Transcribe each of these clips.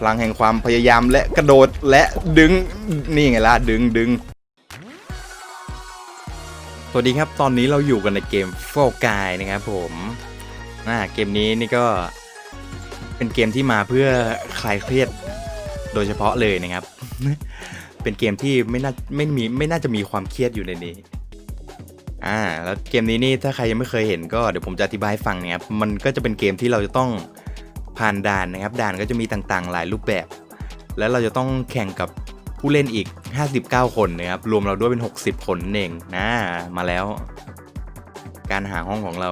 พลังแห่งความพยายามและกระโดดและดึงนี่ไงล่ะดึงดึงสวัสดีครับตอนนี้เราอยู่กันในเกม Fall Guy นะครับผมอ่าเกมนี้นี่ก็เป็นเกมที่มาเพื่อคลายเครียดโดยเฉพาะเลยนะครับ เป็นเกมที่ไม่น่าไม่มีไม่น่าจะมีความเครียดอยู่ในนี้อ่าแล้วเกมนี้นี่ถ้าใครยังไม่เคยเห็นก็เดี๋ยวผมจะอธิบายให้ฟังนะครับมันก็จะเป็นเกมที่เราจะต้อง ผ่านด่านนะครับ ด่านก็จะมีต่างๆ หลายรูปแบบ แล้วเราจะต้องแข่งกับผู้เล่นอีก 59 คนนะครับ รวมเราด้วยเป็น 60คนนั่นเองนะ มาแล้ว การหาห้องของเรา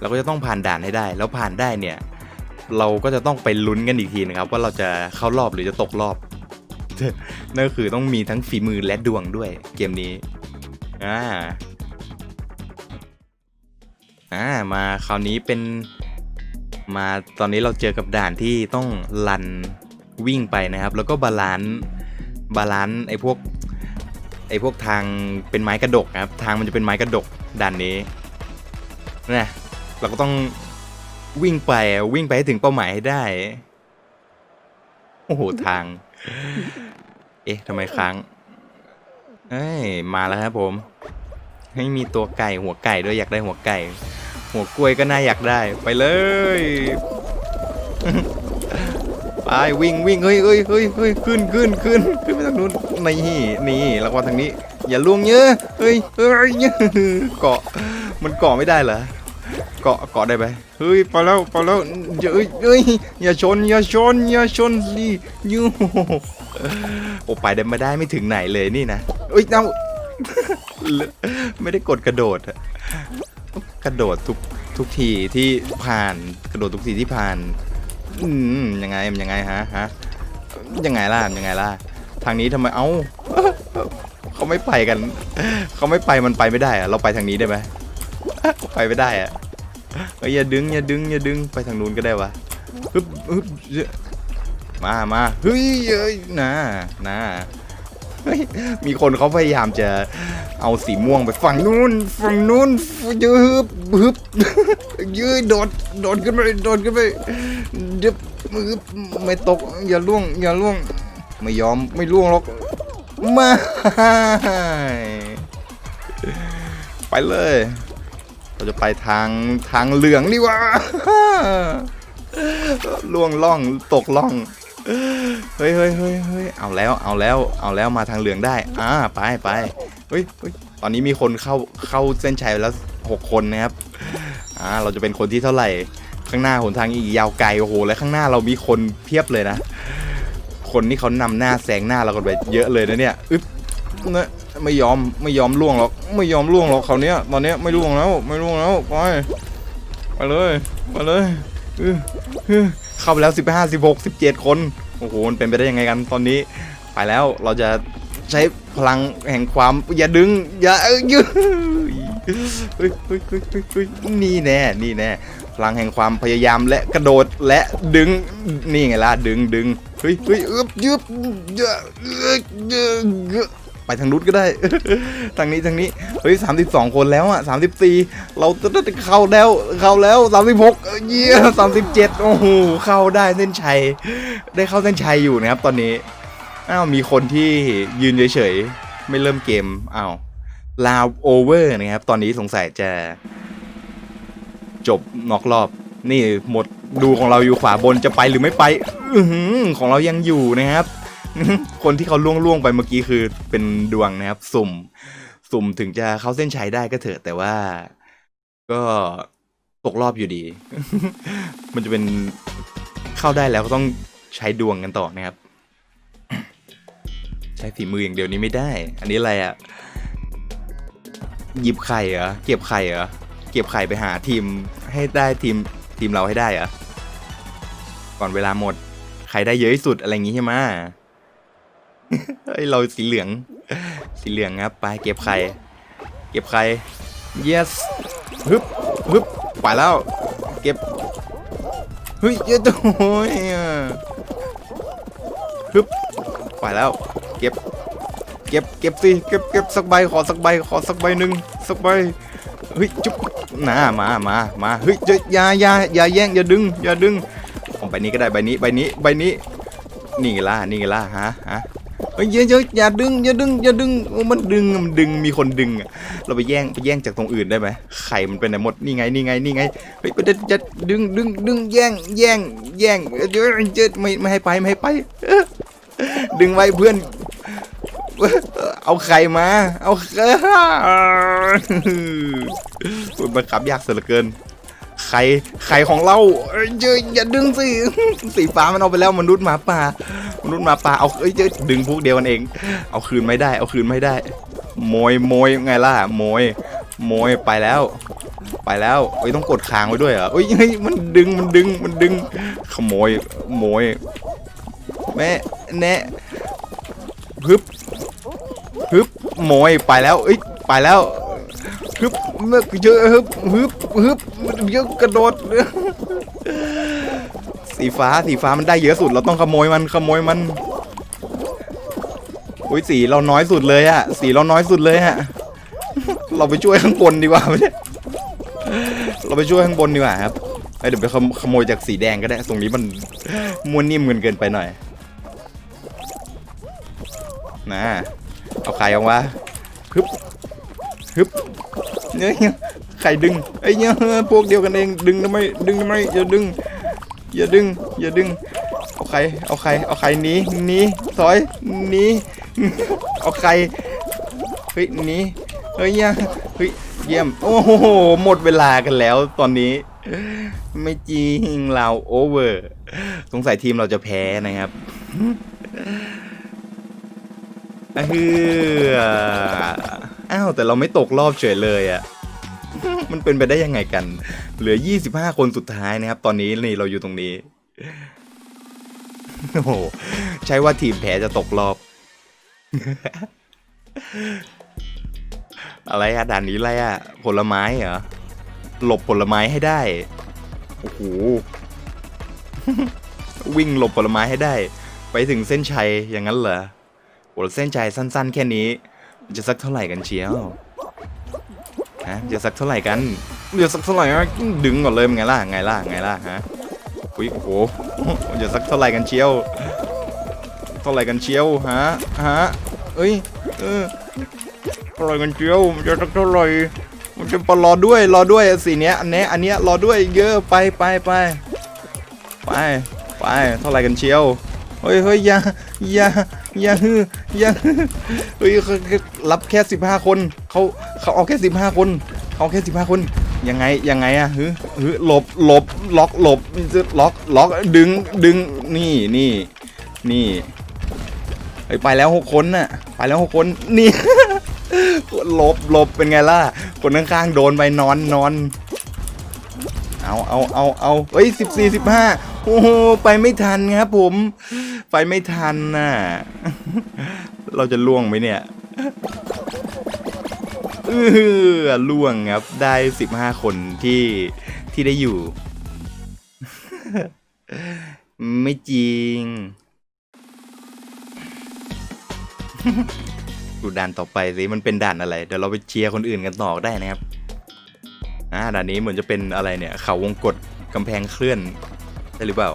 เราก็จะต้องผ่านด่านให้ได้ แล้วผ่านได้เนี่ย เราก็จะต้องไปลุ้นกันอีกทีนะครับ ว่าเราจะเข้ารอบหรือจะตกรอบ นั่นก็คือต้องมีทั้งฝีมือและดวงด้วยเกมนี้ อ่า อ่า มาคราวนี้เป็น มาตอนนี้เราเจอกับด่านที่ต้องลันวิ่งไปนะครับ แล้วก็บาลานซ์บาลานซ์ไอ้พวกไอ้พวกทางเป็นไม้กระดกนะครับทางมันจะเป็นไม้กระดกด่านนี้นะเราก็ต้องวิ่งไปวิ่งไปให้ถึงเป้าหมายให้ได้ โอ้โหทาง เอ๊ะทำไมค้างเอ้ยมาแล้วครับผม ให้มีตัวไก่หัวไก่ด้วยอยากได้หัวไก่ หัวกล้วยก็น่าอยากได้ ไปเลย ไปวิ่งวิ่งเฮ้ยเฮ้ยเฮ้ยเฮ้ยขึ้นขึ้นขึ้นขึ้นไปทางนู้นนี่นี่แล้วก็ทางนี้ อย่าล่วงเยอะเฮ้ยเฮ้ยเกาะมันเกาะไม่ได้เหรอเกาะเกาะได้ไหมเฮ้ยไปแล้วไปแล้วเฮ้ยเฮ้ยอย่าชนอย่าชนอย่าชนสิยูโอ้ไปได้ไม่ได้ไม่ถึงไหนเลยนี่นะเอ้ยเอ้าไม่ได้กดกระโดด กระโดดทุกทุกทีที่ผ่านกระโดดทุกทีที่ผ่าน อืมยังไงมันยังไงฮะฮะยังไงล่ะยังไงล่ะทางนี้ทำไมเอ้าเขาไม่ไปกันเขาไม่ไปมันไปไม่ได้อะเราไปทางนี้ได้ไหมไปไม่ได้อะเอ้ยอย่าดึงอย่าดึงอย่าดึงไปทางนู้นก็ได้วะฮึบฮึบเยอะมามาเฮ้ยเอ้ยนะนะ มีคนเขาพยายามจะเอาสีม่วงไปฝั่งนู้นฝั่งนู้นยืบฮึบยืดโดดโดดขึ้นไปโดดขึ้นไปดึบมือไม่ตกอย่าล่วงอย่าล่วง ไม่ยอมไม่ล่วงหรอกม่ไปเลย เราจะไปทางทางเหลืองดีกว่าล่วงล่องตกล่อง เฮ้ยเฮ้ยเฮ้ยเฮ้ยเอาแล้วเอาแล้วเอาแล้วมาทางเหลืองได้อ่าไปไปเฮ้ยเฮ้ยตอนนี้มีคนเข้าเข้าเส้นชัยแล้วหกคนนะครับอ่าเราจะเป็นคนที่เท่าไหร่ข้างหน้าหนทางอีกยาวไกลโอ้โหและข้างหน้าเรามีคนเพียบเลยนะ คนที่เขานำหน้าแซงหน้าเรากันไปเยอะเลยนะเนี่ยอึ๊บนะไม่ยอมไม่ยอมล่วงหรอกไม่ยอมล่วงหรอกเขาเนี้ยตอนเนี้ยไม่ล่วงแล้วไม่ล่วงแล้วไปไปเลยไปเลยอืออือ เข้าไปแล้ว 15 16 17 คน โอ้โห มันเป็นไปได้ยังไงกันตอนนี้ ไปแล้วเราจะใช้พลังแห่งความอย่าดึง อย่าเอ้ยยื้อเฮ้ยเฮ้ยนี่แน่ นี่แน่ พลังแห่งความพยายามและกระโดดและดึง นี่ไงล่ะ ดึงดึงเฮ้ยเฮ้ยอึบยึบเยอยอะเยอะเยอะ ไปทางนู้นก็ได้ ทางนี้ทางนี้ เฮ้ยสามสิบสองคนแล้วอะสามสิบสี่เราเข้าแล้วเข้าแล้วสามสิบหกเยี่ยสามสิบเจ็ดโอ้โหเข้าได้เส้นชัย ได้เข้าเส้นชัยอยู่นะครับตอนนี้ อ้าวมีคนที่ยืนเฉยๆ ไม่เริ่มเกม อ้าวลาวโอเวอร์นะครับ ตอนนี้สงสัยจะจบนอกรอบ นี่หมดดูของเราอยู่ขวาบนจะไปหรือไม่ไปอของเรายังอยู่นะครับ คนที่เขาล่วงล่วงไปเมื่อกี้คือเป็นดวงนะครับ สุ่ม สุ่มถึงจะเข้าเส้นชัยได้ก็เถอะ แต่ว่าก็ตกรอบอยู่ดี มันจะเป็นเข้าได้แล้วก็ต้องใช้ดวงกันต่อนะครับ ใช้ฝีมืออย่างเดียวนี้ไม่ได้ อันนี้อะไรอะ่ะหยิบไข่เหรอเก็บไข่เหรอเก็บไข่ไปหาทีมให้ได้ทีมทีมเราให้ได้เหรอก่อนเวลาหมด ใครได้เยอะที่สุดอะไรอย่างงี้ใช่ไหม เฮ้ยเราสีเหลือง สีเหลืองครับ ไปเก็บไข่ เก็บไข่ yes ฮึบฮึบไปแล้ว เก็บ เฮ้ยเยอะจังโอ้ยฮึบไปแล้ว เก็บ เก็บ เก็บสิ เก็บ เก็บสักใบ ขอสักใบ ขอสักใบหนึ่งสักใบ เฮ้ย จุ๊บน่ามา มา มา เฮ้ยอย่าอย่าอย่าแย่ง อย่าดึง อย่าดึงผมไปบนี้ก็ได้ ใบนี้ ใบนี้ ใบนี้ นี่ไงล่ะ นี่ไงล่ะฮะ ฮะ เฮ้ยเยอะเยอย่าดึงอย่าดึงอย่าดึงโอ้มันดึงมันดึงมีคนดึงอะเราไปแย่งไปแย่งจากตรงอื่นได้ไหมไข่มันเป็นไหนหมดนี่ไงนี่ไงนี่ไงเฮ้ยจะจะดึงดึงดึงแย่งแย่งแย่งเดี๋ยวจะไม่ไม่ให้ไปไม่ให้ไป ดึงไว้เพื่อนเอาไข่มา เอาไข่มันบังคับยากเสียเหลือเกิน ข่ไข่ของเราเอ้ยเจออย่าดึงสิสีฟ้ามันเอาไปแล้วมนุษย์หมาป่ามนุษย์หมาป่าเอาเอ้ยเจอดึงพวกเดียวกันเอง เอาคืนไม่ได้ เอาคืนไม่ได้โมยโมยไงล่ะโมยโมยไปแล้ว ไปแล้วเอ้ยต้องกดค้างไว้ด้วยเหรอเอ้ยเฮ้ยมันดึงมันดึงมันดึง ขโมยโมยแม่แนะฮึบฮึบโมยไปแล้วเอ้ยไปแล้ว ฮึบเมื่อเจอฮึบฮึบฮึบเยอะกระโดด สีฟ้าสีฟ้ามันได้เยอะสุด เราต้องขโมยมันขโมยมันอุ้ยสีเราน้อยสุดเลยอะสีเราน้อยสุดเลยอะเราไปช่วยข้างบนดีกว่าไม่ใช่เราไปช่วยข้างบนดีกว่าครับเดี๋ยวไปขโมขโมยจากสีแดงก็ได้ตรงนี้มันมวนนิ่มเกินเกินไปหน่อยนะเอาใครเอาวะฮึบฮึบ เนี่ยใครดึงไอ้เนี่ยพวกเดียวกันเองดึงทำไมดึงทำไมอย่าดึงอย่าดึงอย่าดึงเอาใครเอาใครเอาใครหนีหนีถอยหนีเอาใครเฮ้ยหนีเฮ้ยยังเฮ้ยเยี่ยมโอ้โหหมดเวลากันแล้วตอนนี้ ไม่จริงเราโอเวอร์สงสัยทีมเราจะแพ้นะครับเฮืออ้าวแต่เราไม่ตกรอบเฉยเลยอะ มันเป็นไปได้ยังไงกัน เหลือ 25 คนสุดท้ายนะครับ ตอนนี้นี่เราอยู่ตรงนี้ โอ้โห ใช่ว่าทีมแพ้จะตกรอบ อะไรอะด่านนี้อะไรอะผลไม้เหรอ หลบผลไม้ให้ได้ โอ้โห วิ่งหลบผลไม้ให้ได้ ไปถึงเส้นชัยอย่างนั้นเหรอโอ้เส้นชัยสั้น ๆ แค่นี้ จะสักเท่าไหร่กันเชียว ฮะจะสักเท่าไหร่กันเดี๋ยวสักเท่าไหร่ดึงก่อนเลยไงล่ะไงล่ะไงล่ะฮะอุ้ยโอ้โหจะสักเท่าไหร่กันเชียว เท่าไหร่กันเชียวฮะฮะเอ้ยเออเท่าไหร่กันเชียวมันจะสักเท่าไหร่มันจะปรอด้วยรอด้วยสีเนี้ยอันเนี้ยอันเนี้ยรอด้วยเยอะไปไปไปไปไปเท่าไหร่กันเชียวเฮ้ยเฮ้ยอย่าอย่า อย่าฮืออย่าฮือเฮ้ยเขารับแค่สิบห้าคนเขาเขาเอาแค่สิบห้าคนเอาแค่สิบห้าคนยังไงยังไงอะฮือฮือหลบหลบล็อกหลบล็อกล็อกดึงดึงนี่นี่นี่เฮ้ยไปแล้วหกคนน่ะไปแล้วหกคนนี่หลบหลบเป็นไงล่ะคนข้างๆโดนไปนอนนอนเอาเอาเอาเอาเฮ้ยสิบสี่สิบห้าโอ้โหไปไม่ทันครับผม ไปไม่ทันน่ะ เราจะล่วงไหมเนี่ยเออล่วงครับ ได้สิบห้าคนที่ที่ได้อยู่ ไม่จริง ดูด่านต่อไปสิ มันเป็นด่านอะไร เดี๋ยวเราไปเชียร์คนอื่นกันต่อได้นะครับ อ่าด่านนี้เหมือนจะเป็นอะไรเนี่ย เขาวงกฏกำแพงเคลื่อนใช่หรือเปล่า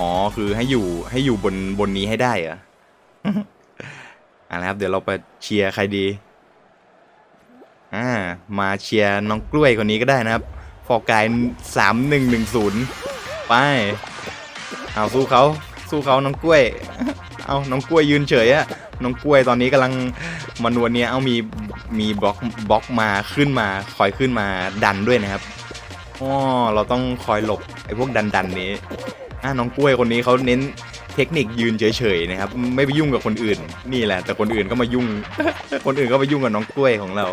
อ๋อ คือให้อยู่ให้อยู่บนบนนี้ให้ได้เหรออ่านะครับ เดี๋ยวเราไปเชียร์ใครดี อ่า มาเชียร์น้องกล้วยคนนี้ก็ได้นะครับ ฟอร์กายสามหนึ่งหนึ่งศูนย์ไป เอาสู้เขาสู้เขาน้องกล้วย เอาน้องกล้วยยืนเฉยอะน้องกล้วยตอนนี้กำลังมานวลเนี่ยเอามีมีบล็อกบล็อกมาขึ้นมาคอยขึ้นมาดันด้วยนะครับอ๋อเราต้องคอยหลบไอ้พวกดันดันนี้ อะน้องกล้วยคนนี้เขาเน้นเทคนิคยืนเฉยๆนะครับ ไม่ไปยุ่งกับคนอื่น นี่แหละ แต่คนอื่นก็มายุ่ง คนอื่นก็มายุ่งกับน้องกล้วยของเรา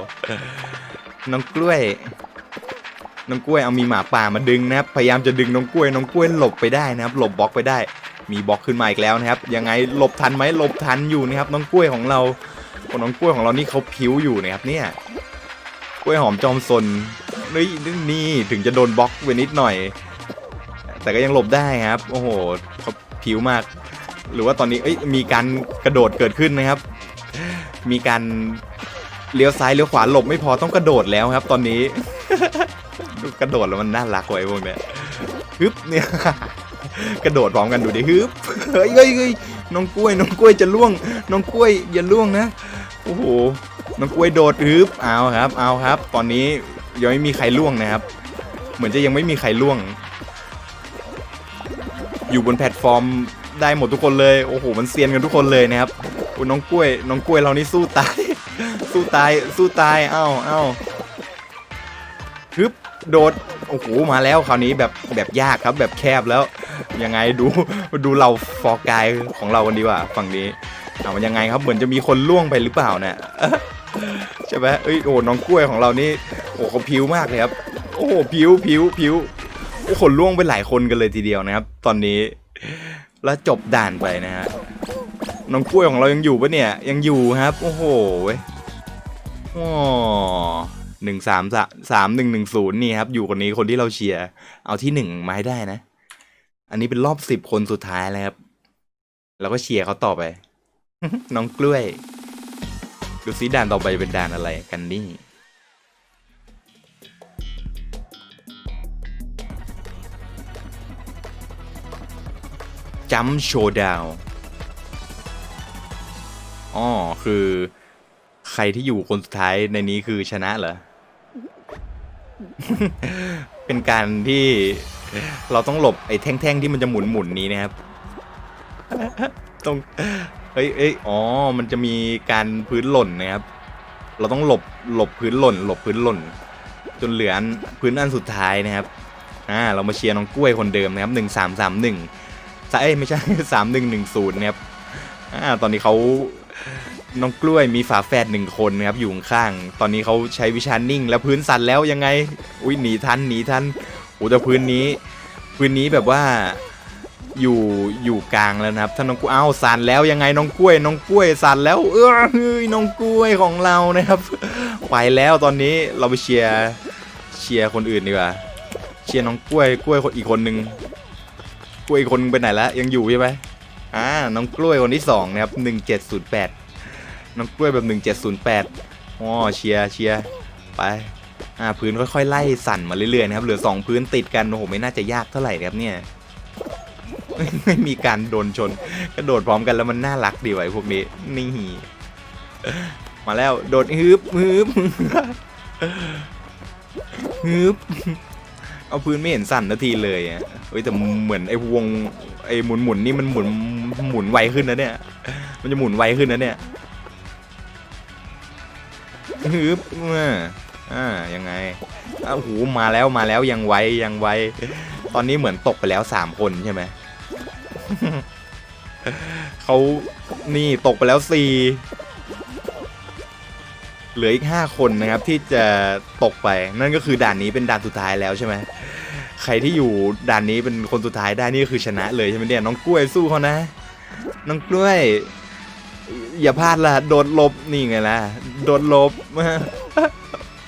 น้องกล้วย น้องกล้วยเอามีหมาป่ามาดึงนะครับ พยายามจะดึงน้องกล้วย น้องกล้วยหลบไปได้นะครับ หลบบล็อกไปได้ มีบล็อกขึ้นมาอีกแล้วนะครับ ยังไงหลบทันไหมหลบทันอยู่นะครับ น้องกล้วยของเราคนน้องกล้วยของเรานี่เขาผิวอยู่นะครับเนี่ย กล้วยหอมจอมซนนี่นี่ถึงจะโดนบล็อกไปนิดหน่อย แต่ก็ยังหลบได้ครับ โอ้โหเขาผิวมาก หรือว่าตอนนี้เอ้ยมีการกระโดดเกิดขึ้นนะครับ มีการเลี้ยวซ้ายเลี้ยวขวาหลบไม่พอต้องกระโดดแล้วครับ ตอนนี้ กระโดดแล้วมันน่ารักกว่าไอ้พวกเนี้ยฮึบเนี่ยกระโดดพร้อมกันดูดิฮึบเฮ้ยเฮ้ยเฮ้ยน้องกล้วยน้องกล้วยจะล่วง น้องกล้วยอย่าล่วงนะโอ้โหน้องกล้วยโดดฮึบเอาครับ เอาครับ ตอนนี้ยังไม่มีใครล่วงนะครับ เหมือนจะยังไม่มีใครล่วง อยู่บนแพลตฟอร์มได้หมดทุกคนเลยโอ้โหมันเซียนกันทุกคนเลยนะครับน้องกล้วย น้องกล้วยเรานี่สู้ตาย สู้ตายสู้ตายเอ้าเอ้าฮึบโดดโอ้โหมาแล้วคราวนี้แบบแบบยากครับแบบแคบแล้วยังไงดูดูเราฟอร์กายของเรากันดีกว่าฝั่งนี้เอามันยังไงครับเหมือนจะมีคนล่วงไปหรือเปล่าเนี่ยใช่ไหมเอ้ยโอ้น้องกล้วยของเรานี่โอ้เขาผิวมากเลยครับโอ้โหผิวผิวผิว คนล่วงไปหลายคนกันเลยทีเดียวนะครับ ตอนนี้แล้วจบด่านไปนะฮะน้องกล้วยของเรายังอยู่ปะเนี่ยยังอยู่ครับ โอ้โหเว้ยอ๋อหนึ่งสามสามหนึ่งหนึ่งศูนย์นี่ครับ อยู่คนนี้คนที่เราเชียร์เอาที่หนึ่งมาให้ได้นะ อันนี้เป็นรอบสิบคนสุดท้ายแล้วครับ แล้วก็เชียร์เขาต่อไป น้องกล้วย ดูซิด่านต่อไปเป็นด่านอะไรกันนี่ จัมโชดาวอ๋อคือใครที่อยู่คนสุดท้ายในนี้คือชนะเหรอ เป็นการที่เราต้องหลบไอ้แท่งๆที่มันจะหมุนหมุนๆนี้นะครับตรงเฮ้ยเอ้ยอ๋อ มันจะมีการพื้นหล่นนะครับ เราต้องหลบหลบพื้นหล่น หลบพื้นหล่น จนเหลือนพื้นอันสุดท้ายนะครับ อ่า เรามาเชียร์น้องกล้วยคนเดิมนะครับหนึ่งสามสามหนึ่ง เอ้ไม่ใช่สามหนึ่งหนึ่งศูนย์นะครับอ่าตอนนี้เขาน้องกล้วยมีฝาแฝดหนึ่งคนนะครับอยู่ข้างตอนนี้เขาใช้วิชานิ่ง แล้วพื้นสั่นแล้วยังไง อุ้ยหนีทันหนีทันโอ้แต่พื้นนี้ พื้นนี้แบบว่าอยู่อยู่กลางแล้วนะครับถ้าน้องกล้วยอ้าวสั่นแล้วยังไงน้องกล้วย น้องกล้วยสั่นแล้ว เออเฮ้ยน้องกล้วยของเรานะครับไปแล้วตอนนี้เราไปเชียร์เชียร์คนอื่นดีกว่าเชียร์น้องกล้วยกล้วยคนอีกคนนึง กล้วยคนไปไหนแล้วยังอยู่ใช่ไหมอ่าน้องกล้วยคนที่สองนะครับหนึ่งเจ็ดศูนย์แปดน้องกล้วยแบบหนึ่งเจ็ดศูนย์แปดอ๋อเชียร์เชียร์ไปอ่าพื้นค่อยๆไล่สั่นมาเรื่อยๆนะครับเหลือสองพื้นติดกันโอ้โหไม่น่าจะยากเท่าไหร่ครับเนี่ยไม่มีการโดนชนกระโดดพร้อมกันแล้วมันน่ารักดีไว้พวกนี้นี่มาแล้วโดดฮึบฮึบฮึบ เอาพื้นไม่เห็นสั่นนาทีเลยอะเฮ้ยแต่เหมือนไอ้วงไอ้หมุนหมุนนี่มันหมุนหมุนไวขึ้นนะเนี่ย มันจะหมุนไวขึ้นนะเนี่ยฮึบอ่าอ่ายังไงอ้าวโหมาแล้วมาแล้วยังไวยังไวตอนนี้เหมือนตกไปแล้วสามคนใช่ไหมเขานี่ตกไปแล้วสี่ เหลืออีกห้าคนนะครับที่จะตกไปนั่นก็คือด่านนี้เป็นด่านสุดท้ายแล้วใช่ไหมใครที่อยู่ด่านนี้เป็นคนสุดท้ายได้นี่ก็คือชนะเลยใช่ไหมเนี่ยน้องกล้วยสู้เขานะ น้องกล้วย อย่าพลาดล่ะโดดหลบนี่ไงล่ะโดดหลบ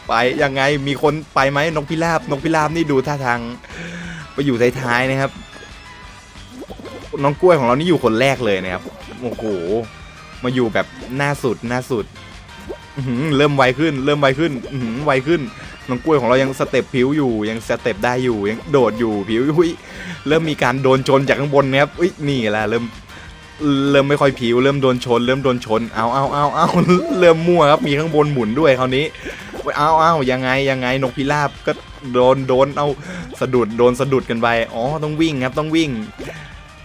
ไปยังไงมีคนไปไหมนกพิราบนกพิราบนี่ดูท่าทางไปอยู่ท้ายๆนะครับ น้องกล้วยของเรานี่อยู่คนแรกเลยนะครับโอ้โหมาอยู่แบบหน้าสุดหน้าสุด เริ่มไวขึ้น เริ่มไวขึ้นไวขึ้นน้องกล้วยของเรายังสเต็ปผิวอยู่ ยังสเต็ปได้อยู่ ยังโดดอยู่ผิวอุ้ยเริ่มมีการโดนชนจากข้างบนนะครับอุ้ยนี่แหละเริ่มเริ่มไม่ค่อยผิว เริ่มโดนชน เริ่มโดนชนเอาเอาเอาเอาเริ่มมั่วครับมีข้างบนหมุนด้วยคราวนี้เอาเอายังไงยังไงนกพิราบก็โดนโดนเอาสะดุดโดนสะดุดกันไปอ๋อต้องวิ่งครับต้องวิ่ง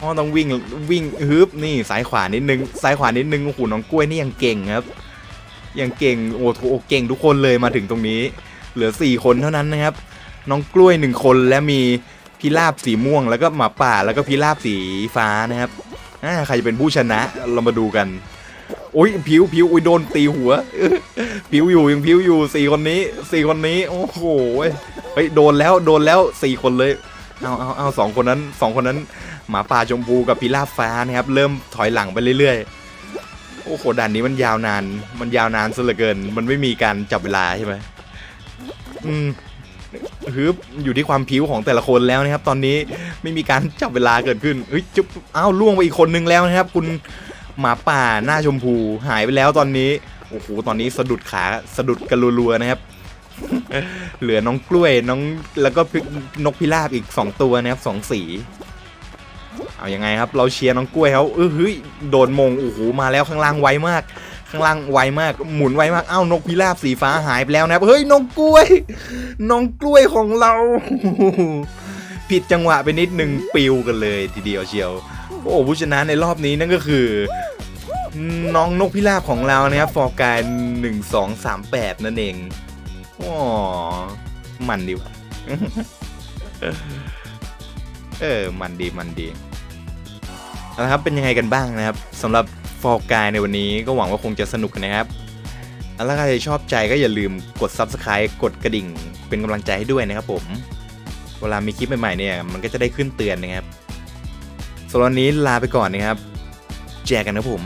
อ๋อต้องวิ่งวิ่งฮึบนี่ซ้ายขวานิดนึงซ้ายขวานิดนึงโอ้โหน้องกล้วยนี่ยังเก่งครับ ยังเก่งโอ้โหเก่งทุกคนเลยมาถึงตรงนี้ เหลือสี่คนเท่านั้นนะครับ น้องกล้วยหนึ่งคนและมีพิราบสีม่วง แล้วก็หมาป่าแล้วก็พิราบสีฟ้านะครับใครจะเป็นผู้ชนะเรามาดูกันโอ้ยผิวผิวอุ้ยโดนตีหัวผิวอยู่ยังผิวอยู่สี่คนนี้สี่คนนี้ โอ้โหเฮ้ยโดนแล้วโดนแล้วสี่คนเลยเอาเอาเอาสองคนนั้นสองคนนั้น หมาป่าชมพูกับพิราบฟ้านะครับ เริ่มถอยหลังไปเรื่อยๆ โอ้โหด่านนี้มันยาวนาน มันยาวนานซะเหลือเกิน มันไม่มีการจับเวลาใช่ไหมอืมฮึบอยู่ที่ความผิวของแต่ละคนแล้วนะครับ ตอนนี้ไม่มีการจับเวลาเกิดขึ้นเฮ้ยจุ๊บอ้าวล่วงไปอีกคนนึงแล้วนะครับ คุณหมาป่าหน้าชมพูหายไปแล้วตอนนี้โอ้โหตอนนี้สะดุดขาสะดุดกันรัวๆนะครับ เหลือน้องกล้วยน้องแล้วก็นกพิราบอีก 2 ตัวนะครับสองสี เอายังไงครับ เราเชียร์น้องกล้วยเขาเออเฮ้ยโดนมงโอ้โหมาแล้วข้างล่างไวมาก ข้างล่างไวมาก หมุนไวมากเอ้านกพิราบสีฟ้าหายไปแล้วนะเฮ้ยน้องกล้วย น้องกล้วยของเรา ผิดจังหวะไปนิดหนึ่งปิวกันเลยทีเดียวเชียว โอ้ผู้ชนะในรอบนี้นั่นก็คือน้องนกพิราบของเรานะครับฟอร์การหนึ่งสองสามแปดนั่นเองอ๋อมันดีว่ะเออ มันดี มันดี เอาละครับเป็นยังไงกันบ้างนะครับสำหรับฟอร์กายในวันนี้ก็หวังว่าคงจะสนุกกันนะครับแล้วถ้าใครชอบใจก็อย่าลืมกด Subscribe กดกระดิ่ง เป็นกำลังใจให้ด้วยนะครับผม เวลามีคลิปใหม่ๆเนี่ยมันก็จะได้ขึ้นเตือนนะครับสำหรับวันนี้ลาไปก่อนนะครับแจกกันนะผม